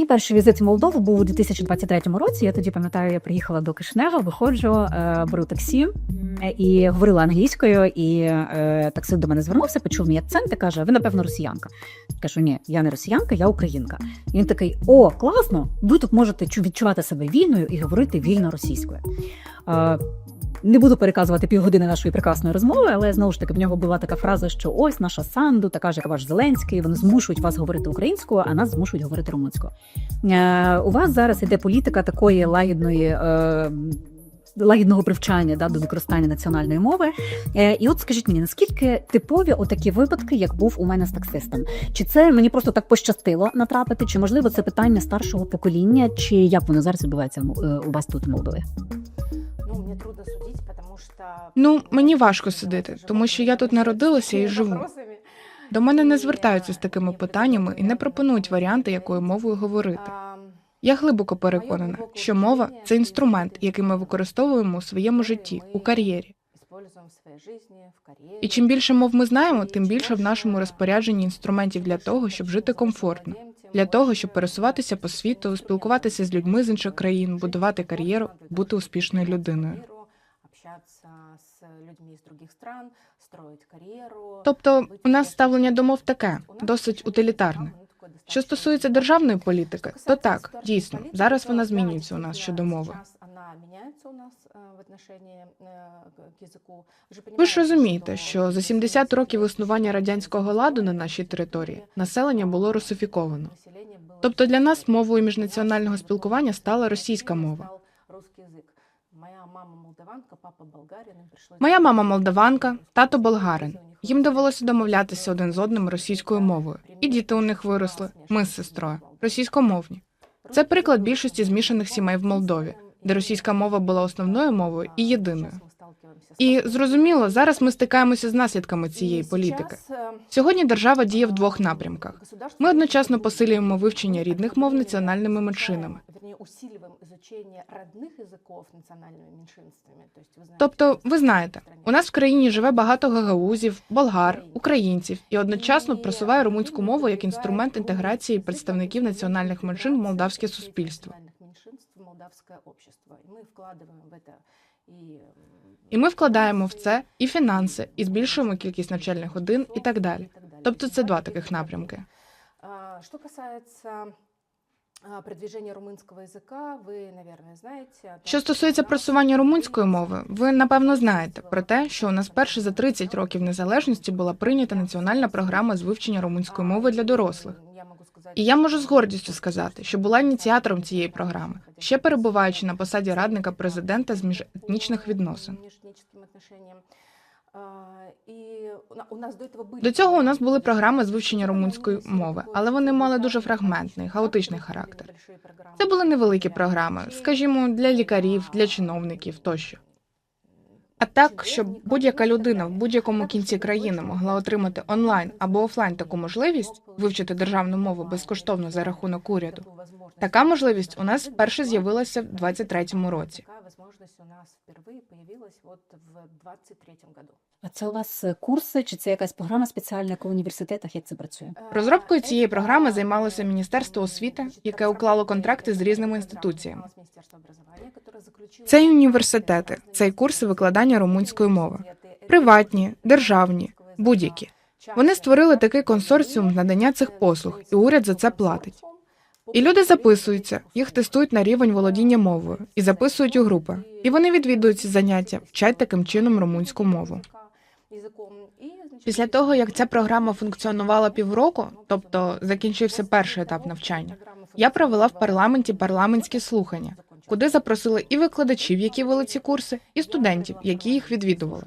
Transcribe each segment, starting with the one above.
Мій перший візит в Молдову був у 2023 році. Я тоді пам'ятаю, я приїхала до Кишнева, виходжу, е, беру таксі е, і говорила англійською. І е, таксист до мене звернувся, почув мій акцент і каже: Ви, напевно, росіянка. Кажу, ні, я не росіянка, я українка. І він такий: О, класно! Ви тут можете чу- відчувати себе вільною і говорити вільно російською. Не буду переказувати півгодини нашої прекрасної розмови, але знову ж таки в нього була така фраза, що ось наша Санду, така ж як ваш Зеленський, вони змушують вас говорити українською, а нас змушують говорити румунською. Е, у вас зараз іде політика такої лагідної. Е, Лагідного привчання да, до використання національної мови. Е, і от скажіть мені, наскільки типові отакі випадки, як був у мене з таксистом? Чи це мені просто так пощастило натрапити? Чи можливо це питання старшого покоління, чи як воно зараз відбувається в е, у вас тут у Молдові? Ну, мені важко судити, тому що я тут народилася і живу. До мене не звертаються з такими питаннями і не пропонують варіанти, якою мовою говорити. Я глибоко переконана, що мова це інструмент, який ми використовуємо у своєму житті, у кар'єрі. І чим більше мов ми знаємо, тим більше в нашому розпорядженні інструментів для того, щоб жити комфортно, для того, щоб пересуватися по світу, спілкуватися з людьми з інших країн, будувати кар'єру, бути успішною людиною. Тобто, у нас ставлення до мов таке, досить утилітарне. Що стосується державної політики, то так, дійсно, зараз вона змінюється у нас щодо мови. Ви ж розумієте, що за 70 років існування радянського ладу на нашій території населення було русифіковано. Тобто для нас мовою міжнаціонального спілкування стала російська мова. Моя мама молдаванка, тато болгарин. Їм довелося домовлятися один з одним російською мовою, і діти у них виросли. Ми з сестрою російськомовні. Це приклад більшості змішаних сімей в Молдові, де російська мова була основною мовою і єдиною. І зрозуміло, зараз ми стикаємося з наслідками цієї політики. Сьогодні держава діє в двох напрямках. Ми одночасно посилюємо вивчення рідних мов національними меншинами. Тобто, ви знаєте, у нас в країні живе багато гагаузів, болгар, українців і одночасно просуває румунську мову як інструмент інтеграції представників національних меншин в молдавське суспільство. І ми вкладаємо в це і фінанси, і збільшуємо кількість навчальних годин, і так далі. Тобто, це два таких напрямки. А, Что касается а, продвижения румынского языка, вы, наверное, знаете. о том, Що стосується просування румунської мови, ви напевно знаєте про те, що у нас перше за 30 років незалежності була прийнята національна програма з вивчення румунської мови для дорослих. Я могу сказать, І я можу з гордістю сказати, що була ініціатором цієї програми, ще перебуваючи на посаді радника президента з міжетнічних відносин. межэтническим отношениям. А, І у на- у нас до этого были До цього у нас були програми з вивчення румунської мови, але вони мали дуже фрагментний, хаотичний характер. Це були невеликі програми, скажімо, для лікарів, для чиновників тощо. А так, щоб будь-яка людина в будь-якому кінці країни могла отримати онлайн або офлайн таку можливість вивчити державну мову безкоштовно за рахунок уряду. Така можливість у нас вперше з'явилася в 23-му році. Можливість у нас впервые появилась вот в 23-м году. А це у вас е, курси, чи це якась програма спеціальна у університетах? Як це працює? Розробкою цієї програми займалося Міністерство освіти, яке уклало контракти з різними інституціями. Це й університети, це й курси викладання румунської мови, приватні, державні, будь-які. Вони створили такий консорціум надання цих послуг, і уряд за це платить. І люди записуються, їх тестують на рівень володіння мовою і записують у групи. І вони відвідують ці заняття, вчать таким чином румунську мову. Після того, як ця програма функціонувала півроку, тобто закінчився перший етап навчання, я провела в парламенті парламентські слухання, куди запросили і викладачів, які вели ці курси, і студентів, які їх відвідували.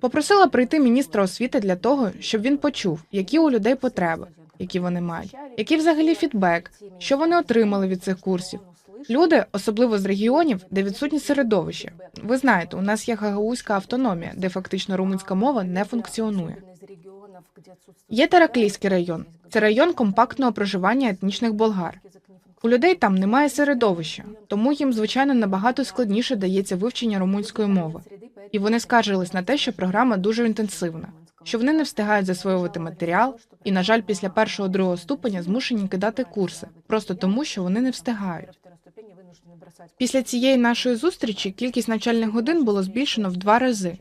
Попросила прийти міністра освіти для того, щоб він почув, які у людей потреби, які вони мають, який взагалі фідбек, що вони отримали від цих курсів. Люди, особливо з регіонів, де відсутні середовище. Ви знаєте, у нас є гагаузька автономія, де фактично румунська мова не функціонує. Є Тараклійський район. Це район компактного проживання етнічних болгар. У людей там немає середовища, тому їм звичайно набагато складніше дається вивчення румунської мови. І вони скаржились на те, що програма дуже інтенсивна, що вони не встигають засвоювати матеріал, і, на жаль, після першого другого ступеня змушені кидати курси, просто тому, що вони не встигають. Після цієї нашої зустрічі кількість навчальних годин було збільшено в два рази.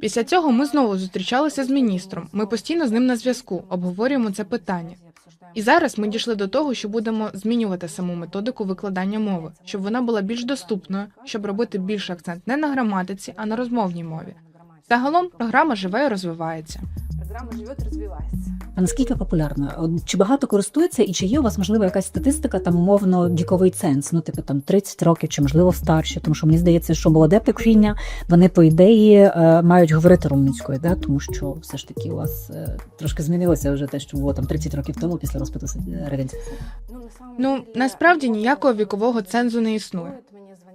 Після цього ми знову зустрічалися з міністром. Ми постійно з ним на зв'язку, обговорюємо це питання. І зараз ми дійшли до того, що будемо змінювати саму методику викладання мови, щоб вона була більш доступною, щоб робити більше акцент не на граматиці, а на розмовній мові. Загалом програма живе і розвивається. Програма живе, розвивається. А наскільки популярна? Чи багато користується, і чи є у вас можливо якась статистика, там умовно віковий ценз, ну типу там 30 років чи можливо старше? Тому що мені здається, що молоде покоління вони по ідеї е, мають говорити румунською, да? тому що все ж таки у вас е, трошки змінилося вже те, що було там 30 років тому після розпиту С- радянського Союзу. Ну насправді ніякого вікового цензу не існує.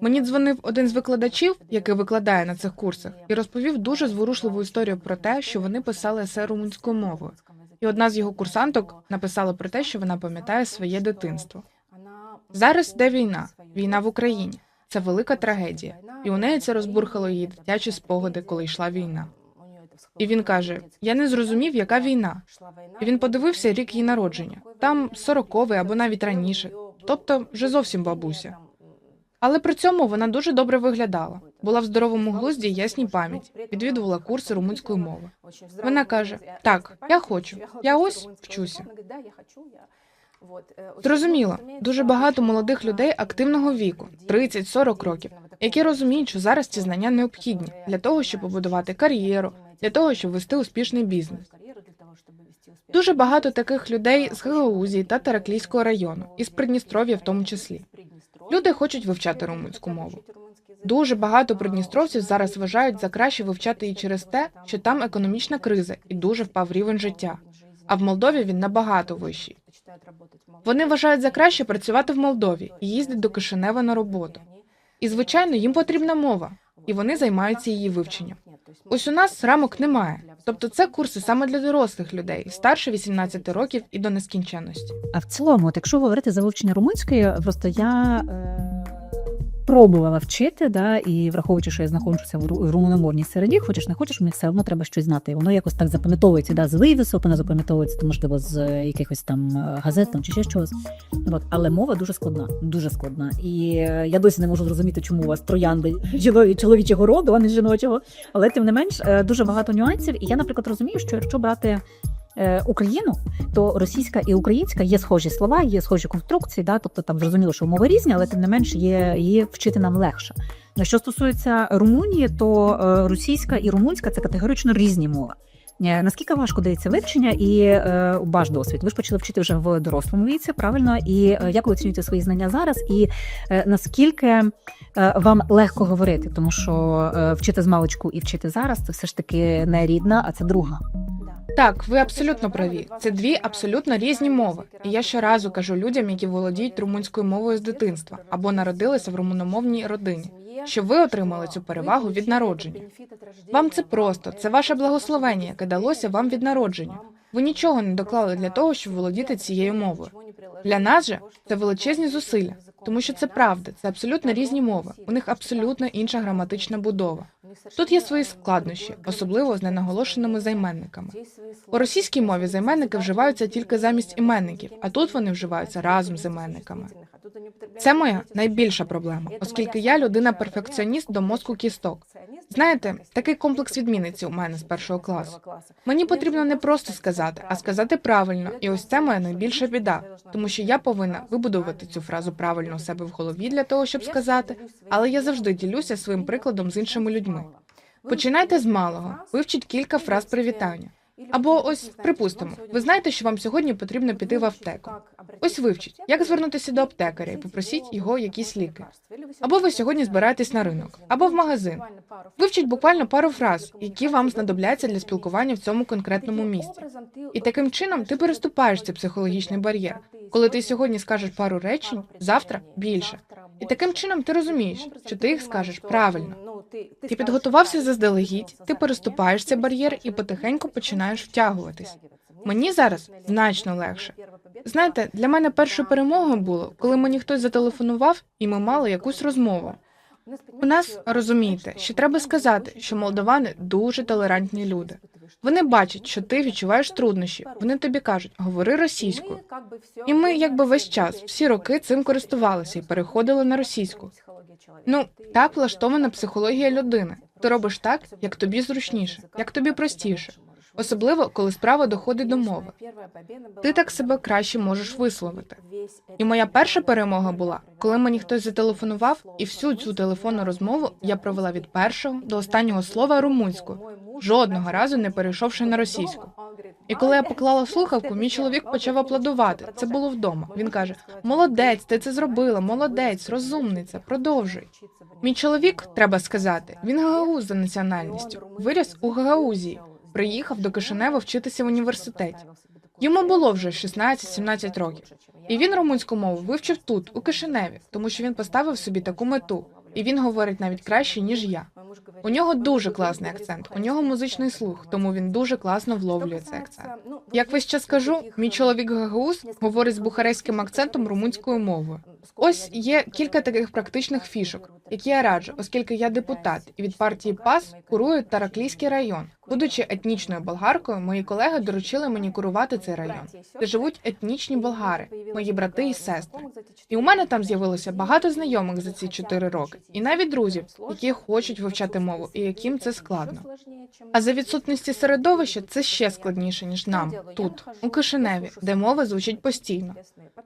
Мені дзвонив один з викладачів, який викладає на цих курсах, і розповів дуже зворушливу історію про те, що вони писали есе румунською мовою. І одна з його курсанток написала про те, що вона пам'ятає своє дитинство. Зараз йде війна, війна в Україні. Це велика трагедія, і у неї це розбурхало її дитячі спогади, коли йшла війна. І він каже: Я не зрозумів, яка війна. І він подивився рік її народження. Там сороковий або навіть раніше, тобто вже зовсім бабуся. Але при цьому вона дуже добре виглядала, була в здоровому глузді і ясній пам'яті, відвідувала курси румунської мови. Вона каже: Так, я хочу. Я ось вчуся. Зрозуміло, дуже багато молодих людей активного віку, 30-40 років, які розуміють, що зараз ці знання необхідні для того, щоб побудувати кар'єру, для того, щоб вести успішний бізнес. Дуже багато таких людей з Гагаузії та Тараклійського району, і з Придністров'я в тому числі. Люди хочуть вивчати румунську мову. Дуже багато придністровців зараз вважають за краще вивчати її через те, що там економічна криза і дуже впав рівень життя. А в Молдові він набагато вищий. Вони вважають за краще працювати в Молдові і їздять до Кишинева на роботу. І звичайно, їм потрібна мова, і вони займаються її вивченням. Ось у нас рамок немає. Тобто це курси саме для дорослих людей, старше 18 років і до нескінченності. А в цілому, от якщо говорити за вивчення румунської, просто я е, пробувала вчити, да, і враховуючи, що я знаходжуся в ру- румуномовній середі, хочеш не хочеш, мені все одно треба щось знати. І воно якось так запам'ятовується, да, з вивісок, воно запам'ятовується, то, можливо, з е, якихось там е, газет там, чи ще чогось. От. Але мова дуже складна, дуже складна. І е, я досі не можу зрозуміти, чому у вас троянди чоловічого роду, а не жіночого. Але тим не менш, дуже багато нюансів. І я, наприклад, розумію, що якщо брати Україну, то російська і українська є схожі слова, є схожі конструкції. Да? Тобто там зрозуміло, що мови різні, але тим не менш є її вчити нам легше. На Що стосується Румунії, то е, російська і румунська це категорично різні мови. Е, Наскільки важко дається вивчення і е, ваш досвід? Ви ж почали вчити вже в дорослому віці, правильно? І е, як ви оцінюєте свої знання зараз? І наскільки вам легко говорити? Тому що вчити з маличку і вчити зараз це все ж таки не рідна, а це друга. Так, ви абсолютно праві. Це дві абсолютно різні мови. І я щоразу кажу людям, які володіють румунською мовою з дитинства або народилися в румуномовній родині, що ви отримали цю перевагу від народження. Вам це просто, це ваше благословення, яке далося вам від народження. Ви нічого не доклали для того, щоб володіти цією мовою. Для нас же це величезні зусилля, тому що це правда, це абсолютно різні мови. У них абсолютно інша граматична будова. Тут є свої складнощі, особливо з ненаголошеними займенниками. У російській мові займенники вживаються тільки замість іменників, а тут вони вживаються разом з іменниками. Це моя найбільша проблема, оскільки я людина-перфекціоніст до мозку кісток. Знаєте, такий комплекс відмінниці у мене з першого класу. Мені потрібно не просто сказати, а сказати правильно, і ось це моя найбільша біда, тому що я повинна вибудувати цю фразу правильно у себе в голові для того, щоб сказати, але я завжди ділюся своїм прикладом з іншими людьми. Починайте з малого, вивчіть кілька фраз привітання. Або ось, припустимо, ви знаєте, що вам сьогодні потрібно піти в аптеку. Ось вивчіть, як звернутися до аптекаря і попросіть його якісь ліки. Або ви сьогодні збираєтесь на ринок, або в магазин. Вивчіть буквально пару фраз, які вам знадобляться для спілкування в цьому конкретному місці. І таким чином ти переступаєш цей психологічний бар'єр. Коли ти сьогодні скажеш пару речень, завтра більше. І таким чином ти розумієш, що ти їх скажеш правильно. Ти підготувався заздалегідь, ти переступаєш цей бар'єр і потихеньку починаєш втягуватись. Мені зараз значно легше. Знаєте, для мене першою перемогою було, коли мені хтось зателефонував, і ми мали якусь розмову. У нас розумієте, що треба сказати, що молдовани дуже толерантні люди. Вони бачать, що ти відчуваєш труднощі. Вони тобі кажуть, говори російською. І ми, якби весь час, всі роки цим користувалися і переходили на російську. Ну так влаштована психологія людини. Ти робиш так, як тобі зручніше, як тобі простіше. Особливо, коли справа доходить до мови. Ти так себе краще можеш висловити. І моя перша перемога була, коли мені хтось зателефонував, і всю цю телефонну розмову я провела від першого до останнього слова румунською, жодного разу не перейшовши на російську. І коли я поклала слухавку, мій чоловік почав аплодувати. Це було вдома. Він каже: Молодець, ти це зробила, молодець, розумниця, продовжуй. Мій чоловік, треба сказати, він гагауз за національністю. Виріс у Гагаузії, приїхав до Кишинева вчитися в університеті. Йому було вже 16-17 років. І він румунську мову вивчив тут, у Кишиневі, тому що він поставив собі таку мету. І він говорить навіть краще, ніж я. У нього дуже класний акцент, у нього музичний слух, тому він дуже класно вловлює цей акцент. Як весь час кажу, мій чоловік Гагаус говорить з бухарестським акцентом румунською мовою. Ось є кілька таких практичних фішок, які я раджу, оскільки я депутат і від партії ПАС курую Тараклійський район. Будучи етнічною болгаркою, мої колеги доручили мені курувати цей район, де живуть етнічні болгари, мої брати і сестри. І у мене там з'явилося багато знайомих за ці чотири роки, і навіть друзів, які хочуть вивчати мову, і яким це складно. А за відсутності середовища це ще складніше ніж нам тут, у Кишиневі, де мова звучить постійно.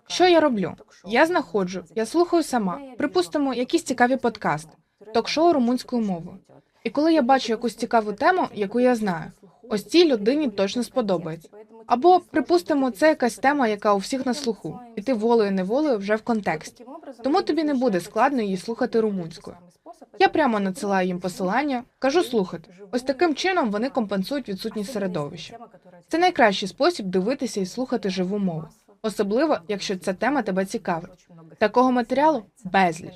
Що я роблю? Я знаходжу, я слухаю сама. Припустимо, якісь цікаві подкасти, ток-шоу румунською мовою. І коли я бачу якусь цікаву тему, яку я знаю, ось цій людині точно сподобається. Або припустимо, це якась тема, яка у всіх на слуху, і ти волею неволею вже в контексті. Тому тобі не буде складно її слухати румунською. Я прямо надсилаю їм посилання, кажу слухати. Ось таким чином вони компенсують відсутність середовища. Це найкращий спосіб дивитися і слухати живу мову, особливо якщо ця тема тебе цікавить. Такого матеріалу безліч.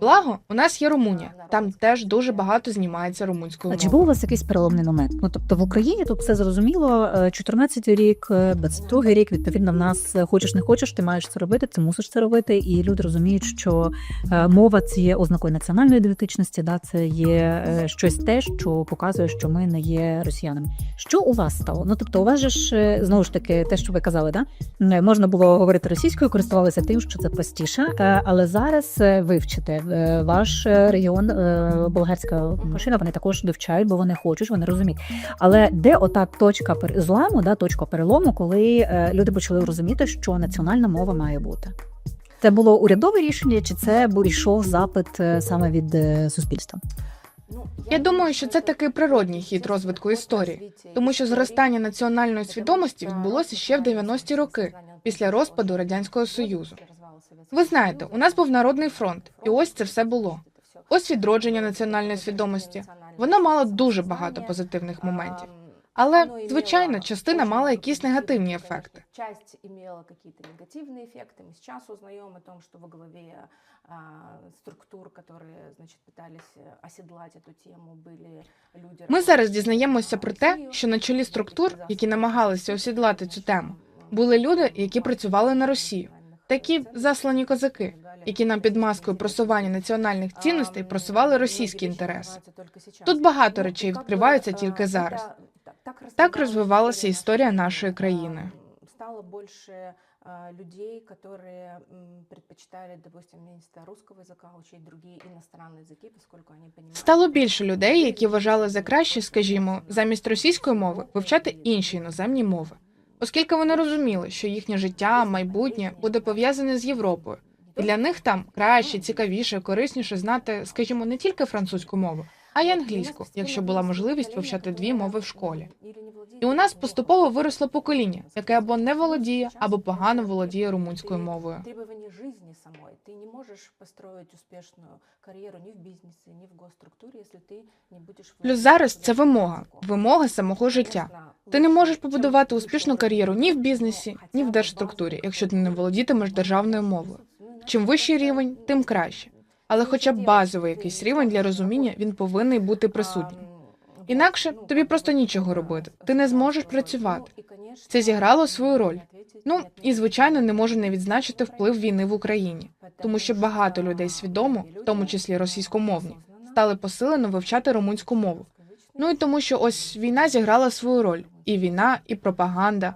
Благо, у нас є Румунія. Там теж дуже багато знімається румунською А чи був у вас якийсь переломний момент? Ну тобто в Україні тут все зрозуміло. 14-й рік, 22-й рік. Відповідно, в нас е, хочеш не хочеш, ти маєш це робити, ти мусиш це робити. І люди розуміють, що е, мова це є ознакою національної ідентичності. Да, це є е, щось те, що показує, що ми не є росіянами. Що у вас стало? Ну тобто, у вас же ж е, знову ж таки те, що ви казали, да можна було говорити російською, користувалися тим, що це простіше. Е, Але зараз е, вивчите е, ваш е, регіон, е, болгарська машина, вони також вивчають, бо вони хочуть, вони розуміють. Але де ота точка зламу, да, точка перелому, коли е, люди почали розуміти, що національна мова має бути? Це було урядове рішення, чи це був йшов запит е, саме від е, суспільства? Я думаю, що це такий природній хід розвитку історії, тому що зростання національної свідомості відбулося ще в 90-ті роки після розпаду радянського союзу. Ви знаєте, у нас був народний фронт, і ось це все було. Ось відродження національної свідомості. Воно мало дуже багато позитивних моментів. Але, звичайно, частина мала якісь негативні ефекти. Часть имела какие-то негативные эффекты. Мы сейчас узнаем о том, что во главе а, структур, которые, значит, пытались э, оседлать эту тему, были люди... Ми зараз дізнаємося про те, що на чолі структур, які намагалися осідлати цю тему, були люди, які працювали на Росію, такі заслані козаки, які нам під маскою просування національних цінностей просували російські інтереси. Тут багато речей відкриваються тільки зараз. Так розвивалася історія нашої країни. Стало больше а, людей, которые м, предпочитали, допустим, вместо русского языка учить другие иностранные языки, поскольку они понимают... Стало більше людей, які вважали за краще, скажімо, замість російської мови вивчати інші іноземні мови, оскільки вони розуміли, що їхнє життя, майбутнє буде пов'язане з Європою, і для них там краще, цікавіше, корисніше знати, скажімо, не тільки французьку мову, а й англійську, якщо була можливість вивчати дві мови в школі. І у нас поступово виросло покоління, яке або не володіє, або погано володіє румунською мовою. Требования жизни самой. Ты не можешь построить успешную карьеру ни в бизнесе, ни в госструктуре, если ты не будешь... Плюс зараз це вимога, вимога самого життя. Ти не можеш побудувати успішну кар'єру ні в бізнесі, ні в держструктурі, якщо ти не володітимеш державною мовою. Чим вищий рівень, тим краще. Але хоча б базовий якийсь рівень для розуміння він повинен бути присутнім. Інакше тобі просто нічого робити. Ти не зможеш працювати. Це зіграло свою роль. Ну і звичайно не можу не відзначити вплив війни в Україні, тому що багато людей свідомо, в тому числі російськомовні, стали посилено вивчати румунську мову. Ну і тому, що ось війна зіграла свою роль, і війна, і пропаганда.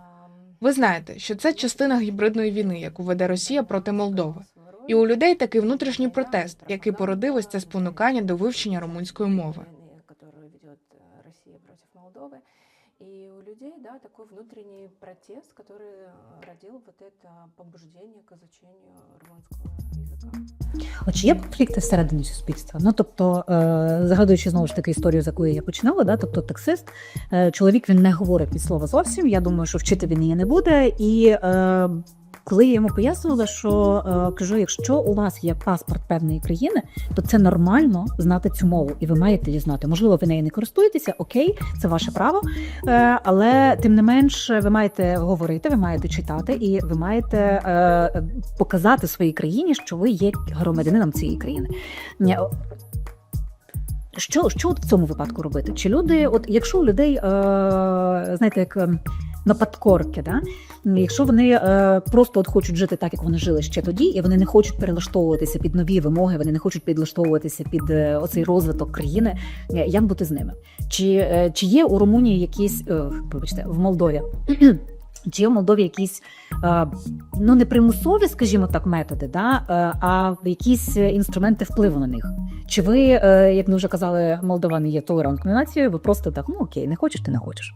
Ви знаєте, що це частина гібридної війни, яку веде Росія проти Молдови. І у людей такий внутрішній протест, який породив ось це спонукання до вивчення румунської мови. войны, которую ведет э, Россия против Молдовы. И у людей, да, такой внутренний протест, который э, родил вот это побуждение к изучению румынского языка. От чи є конфлікти всередині суспільства? Ну тобто, е, згадуючи знову ж таки історію, з якої я починала, да, тобто таксист, е, чоловік він не говорить від слова зовсім. Я думаю, що вчити він її не буде. І е, коли я йому пояснювала, що е, кажу, якщо у вас є паспорт певної країни, то це нормально знати цю мову, і ви маєте її знати. Можливо, ви нею не користуєтеся, окей, це ваше право. Е, але тим не менш, ви маєте говорити, ви маєте читати, і ви маєте е, показати своїй країні, що ви є громадянином цієї країни. Що, що в цьому випадку робити? Чи люди, от якщо у людей, е, знаєте, як е, нападкорки, да? якщо вони е, просто от хочуть жити так, як вони жили ще тоді, і вони не хочуть перелаштовуватися під нові вимоги, вони не хочуть підлаштовуватися під е, оцей розвиток країни, як бути з ними? Чи, е, чи є у Румунії якісь, е, вибачте, в Молдові? Чи є в Молдові якісь е, ну не примусові, скажімо так, методи, да, е, а якісь інструменти впливу на них? Чи ви, е, як ми вже казали, молдовани є толерантною нацією, ви просто так, ну окей, не хочеш, ти не хочеш.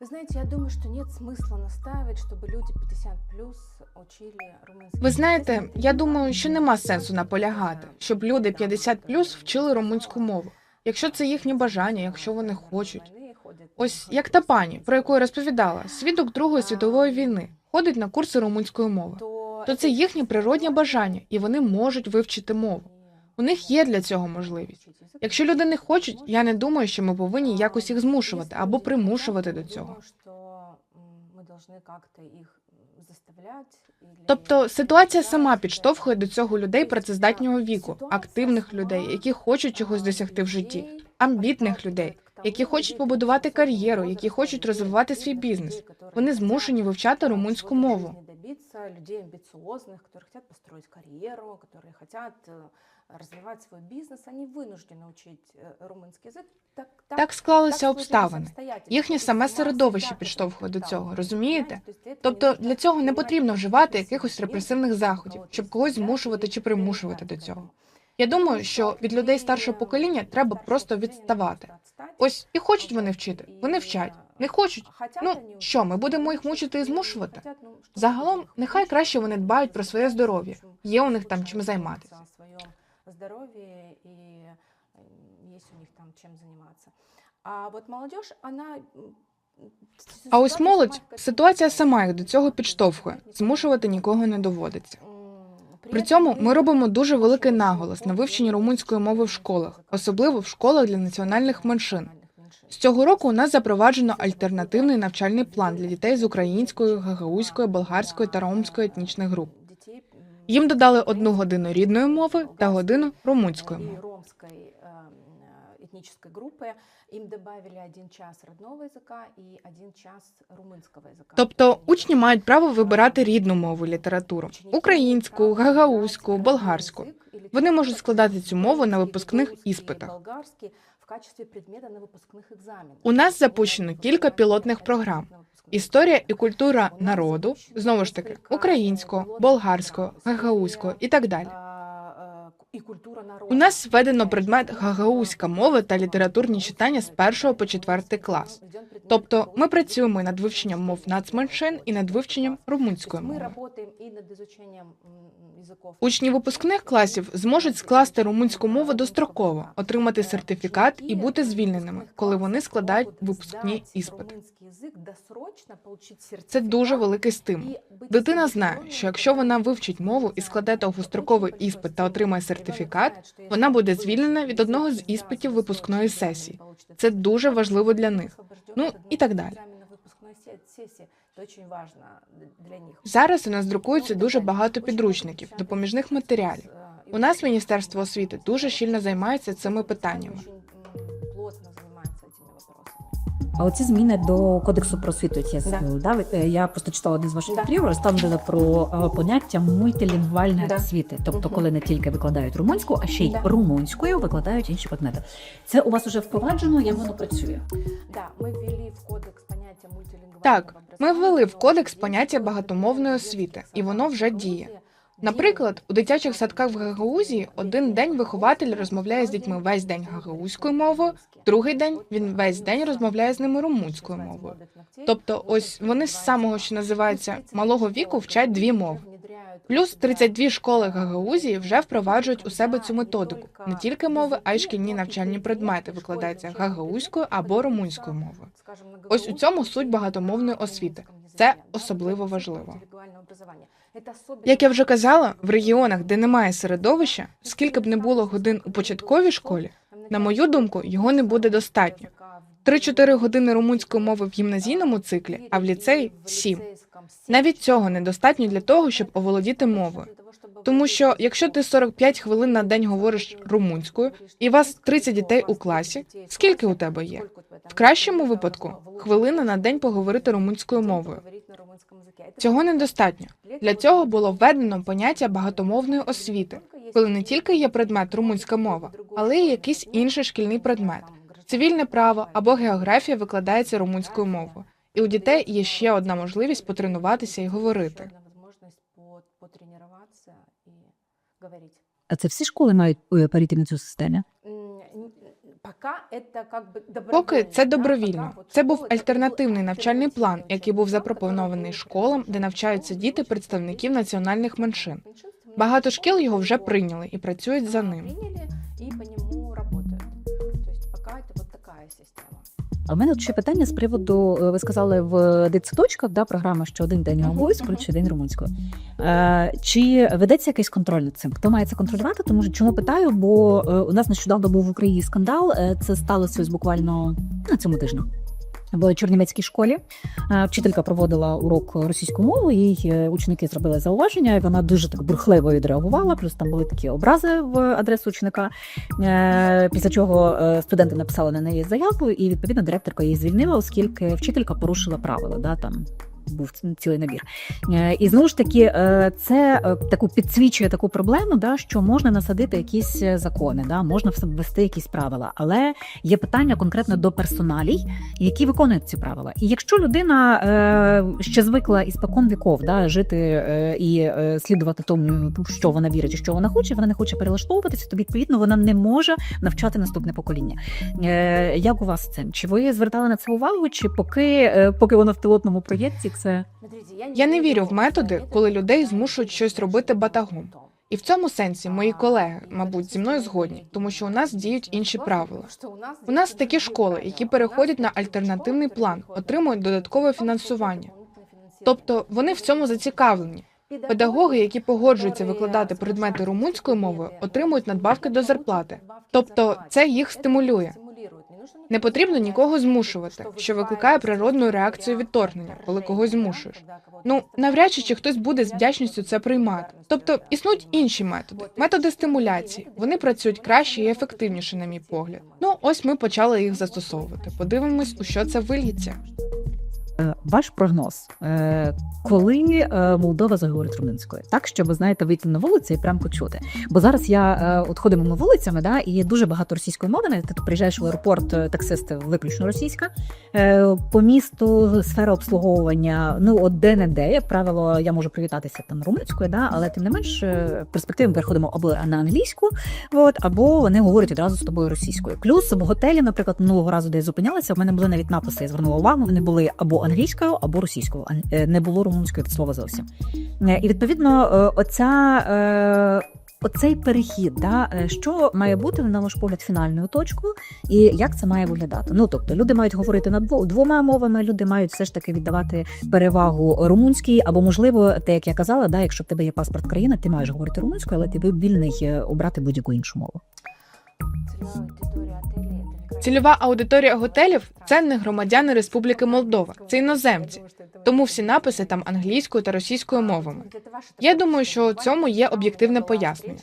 Вы знаете, я думаю, что нет смысла настаивать, чтобы люди 50 плюс учили румынский Ви язык. знаєте, Если это я не думаю, так, що то нема это сенсу не наполягати, нужно. щоб люди Там 50 плюс это вчили румунську но- мову. Якщо це їхнє бажання, якщо вони Войны хочуть. Ось як та пані, про яку я розповідала, свідок Другої світової війни, ходить на курси румунської мови. то То це їхнє природнє бажання, і вони можуть вивчити мову. У них є для цього можливість. Якщо люди не хочуть, я не думаю, що ми повинні якось їх змушувати або примушувати до цього. Тобто ситуація сама підштовхує до цього людей працездатнього віку, активних людей, які хочуть чогось досягти в житті, амбітних людей, які хочуть побудувати кар'єру, які хочуть розвивати свій бізнес. Вони змушені вивчати румунську мову. добиться людей амбициозных, которые хотят построить карьеру, которые хотят э, развивать свой бизнес, они вынуждены учить э, румынский язык. Так, так, Так склалися сложились обставини. обстоятельства. Їхнє Тобто саме сама середовище ситуація підштовхує до так, цього, так, розумієте? знаєте, Тобто для для цього не потрібно вживати якихось репресивних заходів, щоб когось змушувати чи примушувати до цього. Я думаю, що від людей старшого покоління треба просто відставати. Ось і хочуть вони вчити, вони вчать. Не хочуть. Ну що, ми будемо їх мучити і змушувати? Загалом, нехай краще вони дбають про своє здоров'я. Є у них там чим займатися. Здоровье и э, у них там чем заниматься. А вот молодежь, она... м, А ось молодь, ситуація сама їх до цього підштовхує. Змушувати нікого не доводиться. При цьому ми робимо дуже великий наголос на вивченні румунської мови в школах, особливо в школах для національних меншин. З цього року у нас запроваджено альтернативний навчальний план для дітей з української, гагаузької, болгарської та ромської етнічних груп. Їм додали одну годину рідної мови та годину румунської мови ромской э, э, этнической группы им добавили один час родного языка и один час румынского языка. Тобто учні мають право вибирати рідну мову літературу українську, гагаузьку, болгарську. Вони можуть складати цю мову на випускних іспитах. в качестве предмета на выпускных экзаменах. У нас запущено кілька пілотних програм. Історія і культура народу, знову ж таки, українського, болгарського, гагаузького і так далі. і культура. У нас введено предмет гагаузька мова та літературні читання з 1 по 4 клас. Тобто ми працюємо над вивченням мов нацменшин і над вивченням румунської мови. Учні випускних класів зможуть скласти румунську мову достроково, отримати сертифікат і бути звільненими, коли вони складають випускні іспити. Це дуже великий стимул. Дитина знає, що якщо вона вивчить мову і складе довгостроковий іспит та отримає сертифікат, вона буде звільнена від одного з іспитів випускної сесії. Це дуже важливо для них. Ну і так далі. Зараз у нас друкується дуже багато підручників, допоміжних матеріалів. У нас Міністерство освіти дуже щільно займається цими питаннями. А оці зміни до кодексу про освіту, я Да. да. е, я просто читала один з ваших Да. інтерв'ю, розставили про е, поняття мультилінгвальної Да. освіти, тобто, коли не тільки викладають румунську, а ще й Да. румунською викладають інші предмети. Це у вас уже впроваджено, як воно працює? Да, мы ввели в кодекс Так, ми ввели в кодекс поняття багатомовної освіти, і воно вже діє. Наприклад, у дитячих садках в Гагаузії один день вихователь розмовляє з дітьми весь день гагаузькою мовою, другий день він весь день розмовляє з ними румунською мовою. Тобто, ось вони з самого, що називається малого віку, вчать дві мови. Плюс 32 школи Гагаузії вже впроваджують у себе цю методику. Не тільки мови, а й шкільні навчальні предмети викладаються гагаузькою або румунською мовою. Ось у цьому суть багатомовної освіти. Це особливо важливо. Як я вже казала, в регіонах, де немає середовища, скільки б не було годин у початковій школі, на мою думку, його не буде достатньо. 3-4 години румунської мови в гімназійному циклі, а в ліцеї 7. Навіть цього недостатньо для того, щоб оволодіти мовою. Тому що якщо ти 45 хвилин на день говориш румунською, і вас 30 дітей у класі, скільки у тебе є? В кращому випадку хвилина на день поговорити румунською мовою. Цього недостатньо. Для цього було введено поняття багатомовної освіти, коли не тільки є предмет румунська мова, але й якийсь інший шкільний предмет. Цивільне право або географія викладається румунською мовою. І у дітей є ще одна можливість потренуватися і говорити. А це всі школи мають е, перейти на цю систему? Поки це добровільно. Це був альтернативний навчальний план, який був запропонований школам, де навчаються діти представників національних меншин. Багато шкіл його вже прийняли і працюють за ним. А в мене ще питання з приводу, е, ви сказали в дитсадочках, да, програма, що один день англійською, чи день румунською. Е, чи ведеться якийсь контроль над цим? Хто має це контролювати? Тому що чому питаю? Бо е, у нас нещодавно був в Україні скандал. Це сталося ось буквально на цьому тижні. В Чернівецькій школі Е, вчителька проводила урок російської мови, їй е, ученики зробили зауваження, і вона дуже так бурхливо відреагувала. Плюс там були такі образи в адресу ученика. Е, Після чого студенти написали на неї заяву, і відповідно директорка її звільнила, оскільки вчителька порушила правила. Да, там був цілий набір. Е, І знову ж таки, е, це е, таку підсвічує таку проблему, да, що можна насадити якісь закони, да, можна ввести якісь правила, але є питання конкретно до персоналій, які виконують ці правила. І якщо людина ще звикла із спокон віков да, жити і слідувати тому, що вона вірить що вона хоче, вона не хоче перелаштовуватися, то відповідно вона не може навчати наступне покоління. Як у вас з цим? Чи ви звертали на це увагу? Чи поки, поки воно в пілотному проєкті, це Я не вірю в методи, коли людей змушують щось робити батагом. І в цьому сенсі мої колеги, мабуть, зі мною згодні, тому що у нас діють інші правила. У нас такі школи, які переходять на альтернативний план, отримують додаткове фінансування. Тобто вони в цьому зацікавлені. Педагоги, які погоджуються викладати предмети румунською мовою, отримують надбавки до зарплати. Тобто це їх стимулює. Не потрібно нікого змушувати, що викликає природну реакцію відторгнення, коли когось змушуєш. Ну навряд чи чи хтось буде з вдячністю це приймати. Тобто існують інші методи, методи стимуляції. Вони працюють краще і ефективніше, на мій погляд. Ну ось ми почали їх застосовувати. Подивимось, у що це вильється. Е, Ваш прогноз, е, коли е, Молдова заговорить румунською, так щоб ви знаєте, вийти на вулицю і прям почути. Бо зараз я от ходимо ми вулицями, да, і є дуже багато російської мови. Навіть ти приїжджаєш в аеропорт, таксисти виключно російська. По місту сфера обслуговування, ну от де не де, як правило, я можу привітатися там румунською, да, але тим не менш ми переходимо або на англійську, от, або вони говорять одразу з тобою російською. Плюс в готелі, наприклад, минулого разу, де я зупинялася, в мене були навіть написи, я звернула увагу. Вони були або англійською, або російською, е, не було румунської слова зовсім. Е, І відповідно, е, оця. Оцей перехід, да, що має бути на ваш погляд фінальною точкою, і як це має виглядати? Ну тобто люди мають говорити на двома мовами, люди мають все ж таки віддавати перевагу румунській, або можливо, те, як я казала, да, якщо в тебе є паспорт країни, ти маєш говорити румунською, але ти вільний обрати будь-яку іншу мову. Цільова аудиторія готелів це не громадяни Республіки Молдова, це іноземці. Тому всі написи там англійською та російською мовами. Я думаю, що у цьому є об'єктивне пояснення.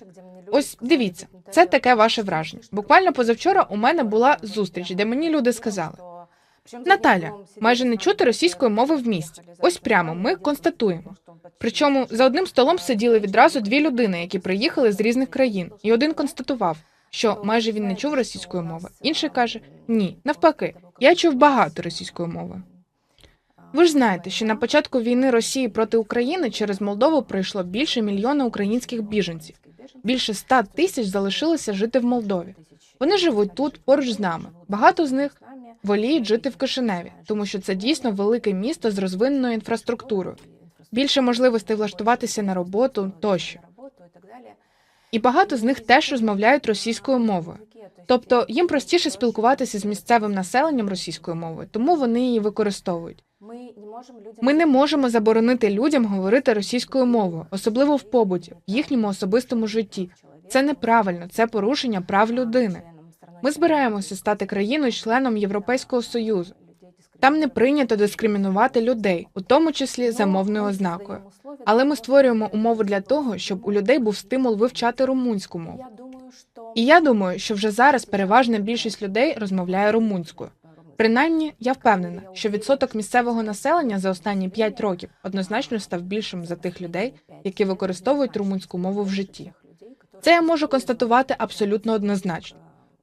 Ось дивіться, це таке ваше враження. Буквально позавчора у мене була зустріч, де мені люди сказали: Наталя, майже не чути російської мови в місті. Ось прямо ми констатуємо. Причому за одним столом сиділи відразу дві людини, які приїхали з різних країн, і один констатував, що майже він не чув російської мови. Інший каже: ні, навпаки, я чув багато російської мови. Ви ж знаєте, що на початку війни Росії проти України через Молдову пройшло більше мільйона українських біженців. Більше ста тисяч залишилося жити в Молдові. Вони живуть тут поруч з нами. Багато з них воліють жити в Кишиневі, тому що це дійсно велике місто з розвиненою інфраструктурою, більше можливостей влаштуватися на роботу тощо. І багато з них теж розмовляють російською мовою. Тобто їм простіше спілкуватися з місцевим населенням російською мовою, тому вони її використовують. Ми не можемо заборонити людям говорити російською мовою, особливо в побуті, в їхньому особистому житті. Це неправильно, це порушення прав людини. Ми збираємося стати країною-членом Європейського союзу. Там не прийнято дискримінувати людей, у тому числі за мовною ознакою. Але ми створюємо умови для того, щоб у людей був стимул вивчати румунську мову. І я думаю, що вже зараз переважна більшість людей розмовляє румунською. Принаймні, я впевнена, що відсоток місцевого населення за останні 5 років однозначно став більшим за тих людей, які використовують румунську мову в житті. Це я можу констатувати абсолютно однозначно.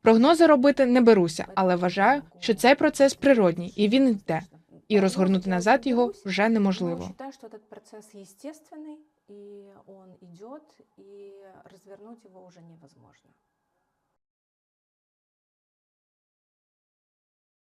Прогнози робити не беруся, але вважаю, що цей процес природній і він йде, і розгорнути назад його вже неможливо. Я считаю, процес этот і естественный, и он идет, и развернуть его уже невозможно.